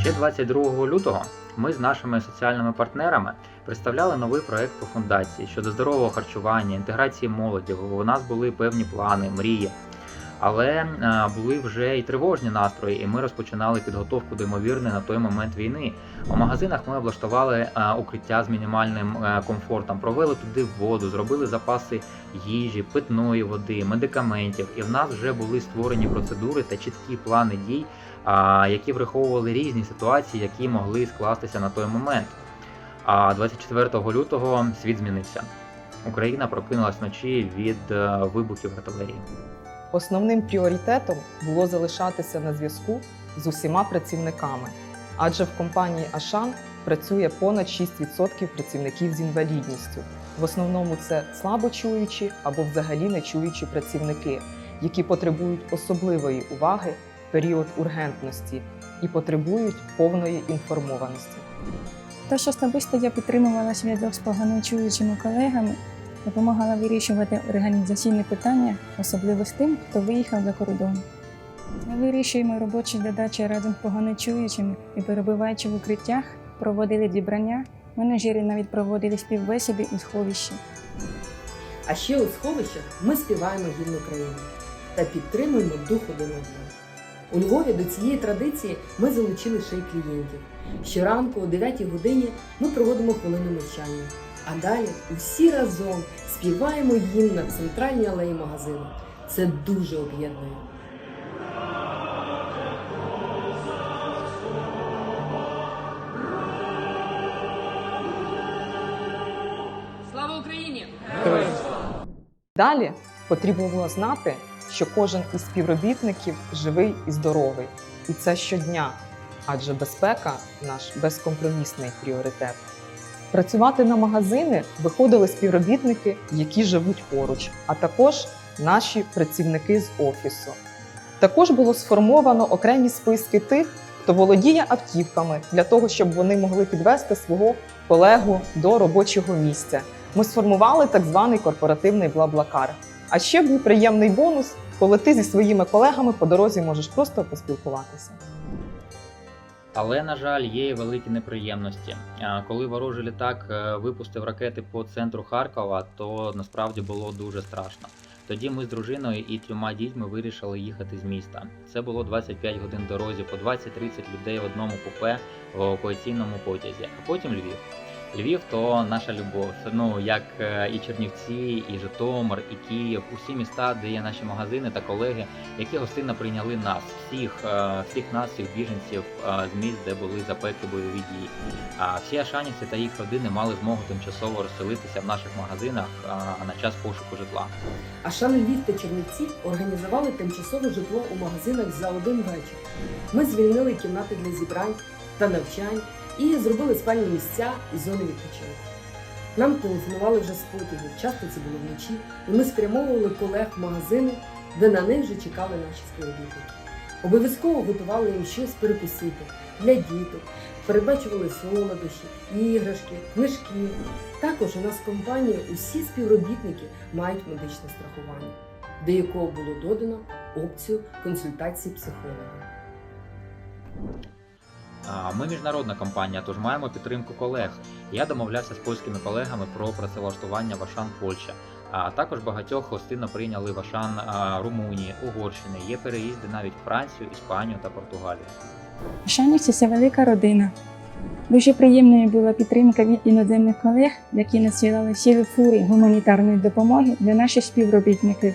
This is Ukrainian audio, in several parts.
Ще 22 лютого ми з нашими соціальними партнерами представляли новий проект по фундації щодо здорового харчування, інтеграції молоді. У нас були певні плани, мрії. Але е, були вже і тривожні настрої, і ми розпочинали підготовку до ймовірної на той момент війни. У магазинах ми облаштували е, укриття з мінімальним е, комфортом, провели туди воду, зробили запаси їжі, питної води, медикаментів. І в нас вже були створені процедури та чіткі плани дій, які враховували різні ситуації, які могли скластися на той момент. А 24 лютого світ змінився. Україна прокинулась вночі від вибухів артилерії. Основним пріоритетом було залишатися на зв'язку з усіма працівниками, адже в компанії Ашан працює понад 6% працівників з інвалідністю. В основному це слабочуючі або взагалі нечуючі працівники, які потребують особливої уваги в період ургентності і потребують повної інформованості. Тож особисто я підтримувала зв'язок з поганочуючими колегами, допомагала вирішувати організаційні питання, особливо з тим, хто виїхав за кордон. Ми вирішуємо робочі задачі разом з поганочуючими і перебуваючи в укриттях, проводили зібрання, менеджери навіть проводили співбесіди у сховищі. А ще у сховищах ми співаємо гімн України та підтримуємо дух один одного. У Львові до цієї традиції ми залучили ще й клієнтів. Щоранку о 9 годині ми проводимо хвилину мовчання. А далі усі разом співаємо гімн на центральній алеї магазину. Це дуже об'єднує. Слава Україні! Далі потрібно було знати, що кожен із співробітників живий і здоровий, і це щодня, адже безпека наш безкомпромісний пріоритет. Працювати на магазини виходили співробітники, які живуть поруч, а також наші працівники з офісу. Також було сформовано окремі списки тих, хто володіє автівками для того, щоб вони могли підвести свого колегу до робочого місця. Ми сформували так званий корпоративний блаблакар. А ще був приємний бонус, коли ти зі своїми колегами по дорозі можеш просто поспілкуватися. Але, на жаль, є великі неприємності. Коли ворожий літак е, випустив ракети по центру Харкова, то насправді було дуже страшно. Тоді ми з дружиною і трьома дітьми вирішили їхати з міста. Це було 25 годин дорозі, по 20-30 людей в одному купе в евакуаційному потязі, а потім Львів. Львів то наша любов. Ну як е, і Чернівці, і Житомир, і Київ, усі міста, де є наші магазини та колеги, які гостинно прийняли нас, всіх, е, всіх нас, всіх біженців е, з міст, де були запеклі бойові дії. А всі ашанівці та їх родини мали змогу тимчасово розселитися в наших магазинах на час пошуку житла. А Шан Львів та Чернівці організували тимчасове житло у магазинах за один вечір. Ми звільнили кімнати для зібрань та навчань і зробили спальні місця і зони відпочинку. Нам телефонували вже з часто це було вночі, і ми спрямовували колег в магазини, де на них вже чекали наші співробітники. Обов'язково готували їм щось перекусити для діток, передбачували солодощі, іграшки, книжки. Також у нас в компанії усі співробітники мають медичне страхування, до якого було додано опцію консультації психолога. Ми міжнародна компанія, тож маємо підтримку колег. Я домовлявся з польськими колегами про працевлаштування в Ашан Польща. А також багатьох гостинно прийняли в Ашан Румунії, Угорщини. Є переїзди навіть в Францію, Іспанію та Португалію. Шанівці це велика родина. Дуже приємною була підтримка від іноземних колег, які надсилали цілі фури гуманітарної допомоги для наших співробітників.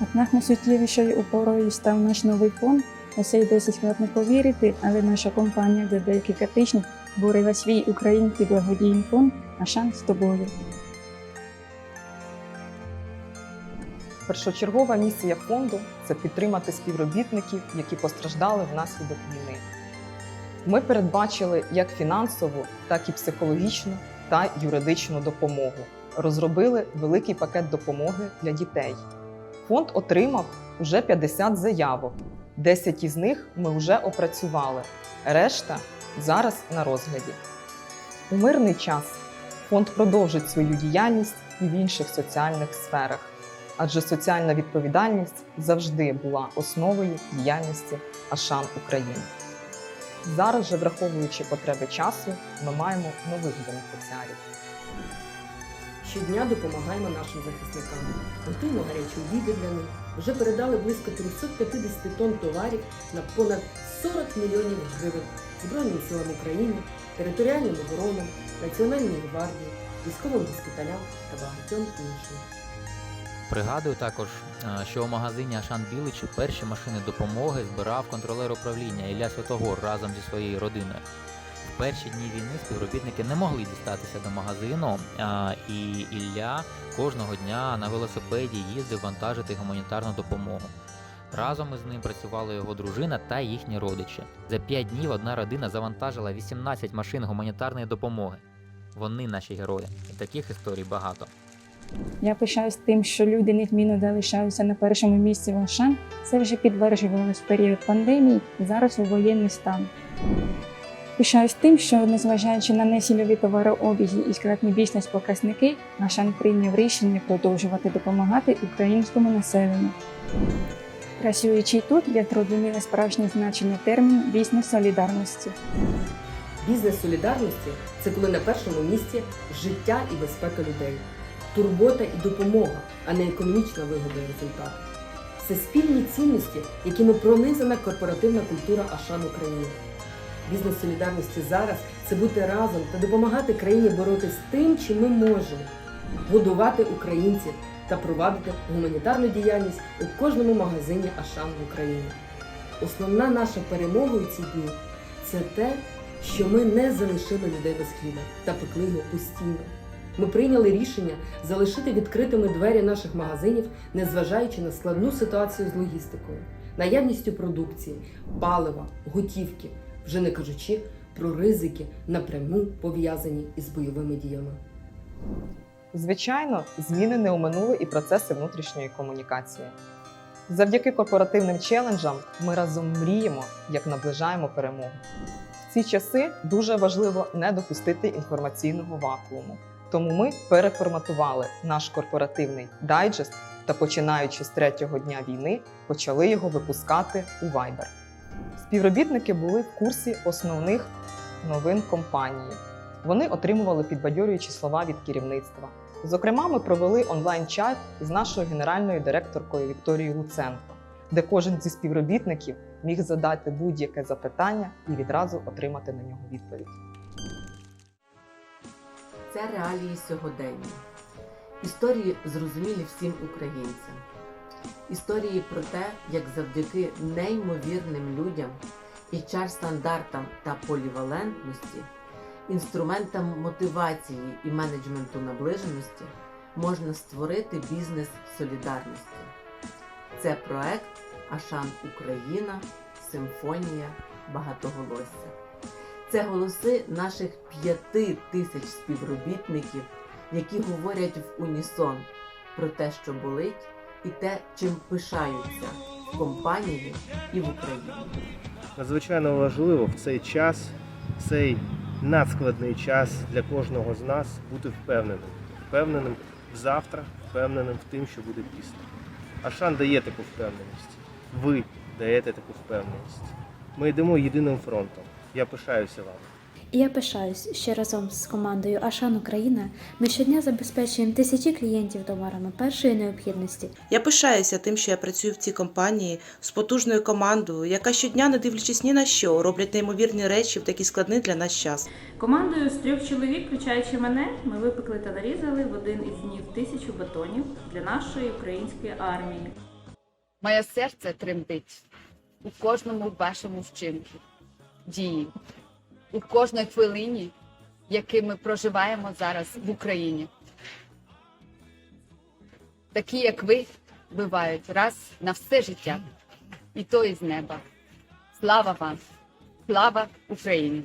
Однак найсуттєвішою опорою став наш новий фонд. Оце й досить складно повірити, але наша компанія за декілька тижнів створила свій український благодійний фонд «А шанс з тобою. Першочергова місія фонду це підтримати співробітників, які постраждали внаслідок війни. Ми передбачили як фінансову, так і психологічну та юридичну допомогу. Розробили великий пакет допомоги для дітей. Фонд отримав уже 50 заявок. 10 із них ми вже опрацювали. Решта зараз на розгляді. У мирний час фонд продовжить свою діяльність і в інших соціальних сферах адже соціальна відповідальність завжди була основою діяльності Ашан України. Зараз же, враховуючи потреби часу, ми маємо нових бенефіціарів. Щодня допомагаємо нашим захисникам. Готуємо гарячу їду для них. Вже передали близько 350 тонн товарів на понад 40 мільйонів гривень Збройним силам України, територіальним оборонам, Національній гвардії, військовим госпіталям та багатьом іншим. Пригадую також, е, що у магазині Ашан Білич перші машини допомоги збирав контролер управління Ілля Святогор разом зі своєю родиною. В перші дні війни співробітники не могли дістатися до магазину, і Ілля кожного дня на велосипеді їздив вантажити гуманітарну допомогу. Разом із ним працювала його дружина та їхні родичі. За 5 днів одна родина завантажила 18 машин гуманітарної допомоги. Вони наші герої. І таких історій багато. Я пишаюсь тим, що люди незмінно залишаються на першому місці в Ашан. Це вже підтверджувалось в період пандемії і зараз у воєнний стан. Пишаюсь тим, що незважаючи на несільові товарообіги і складні бізнес-показники, Ашан прийняв рішення продовжувати допомагати українському населенню. Працюючи тут, я зрозуміла справжнє значення терміну бізнес солідарності. Бізнес солідарності це коли на першому місці життя і безпека людей, турбота і допомога, а не економічна вигода і результат. Це спільні цінності, якими пронизана корпоративна культура Ашан України. Бізнес солідарності зараз це бути разом та допомагати країні боротися з тим, чим ми можемо, годувати українців та провадити гуманітарну діяльність у кожному магазині Ашан в Україні. Основна наша перемога у ці дні це те, що ми не залишили людей без хліба та пекли його постійно. Ми прийняли рішення залишити відкритими двері наших магазинів, незважаючи на складну ситуацію з логістикою, наявністю продукції, палива, готівки, вже не кажучи про ризики напряму пов'язані із бойовими діями. Звичайно, зміни не оминули і процеси внутрішньої комунікації. Завдяки корпоративним челенджам ми разом мріємо, як наближаємо перемогу. В ці часи дуже важливо не допустити інформаційного вакууму. Тому ми переформатували наш корпоративний дайджест та, починаючи з третього дня війни, почали його випускати у Viber. Співробітники були в курсі основних новин компанії. Вони отримували підбадьорюючі слова від керівництва. Зокрема, ми провели онлайн-чат із нашою генеральною директоркою Вікторією Луценко, де кожен зі співробітників міг задати будь-яке запитання і відразу отримати на нього відповідь. Це реалії сьогодення. Історії зрозумілі всім українцям. Історії про те, як завдяки неймовірним людям, HR-стандартам та полівалентності, інструментам мотивації і менеджменту наближеності можна створити бізнес солідарності. Це проект Ашан Україна, Симфонія багатоголосся. Це голоси наших п'яти тисяч співробітників, які говорять в унісон про те, що болить, і те, чим пишаються в компанії і в Україні. надзвичайно важливо в цей час, в цей надскладний час для кожного з нас бути впевненим. Впевненим в завтра, впевненим в тим, що буде після. Ашан дає таку впевненість. Ви даєте таку впевненість. Ми йдемо єдиним фронтом. Я пишаюся вами. І я пишаюсь, що разом з командою Ашан Україна ми щодня забезпечуємо тисячі клієнтів товарами першої необхідності. Я пишаюся тим, що я працюю в цій компанії з потужною командою, яка щодня, не дивлячись ні на що, роблять неймовірні речі в такий складний для нас час. Командою з трьох чоловік, включаючи мене, ми випекли та нарізали в один із днів тисячу батонів для нашої української армії. Моє серце тремтить у кожному вашому вчинку, дії, у кожній хвилині, яку ми проживаємо зараз в Україні. Такі, як ви, бувають раз на все життя, і то із неба. Слава вам! Слава Україні!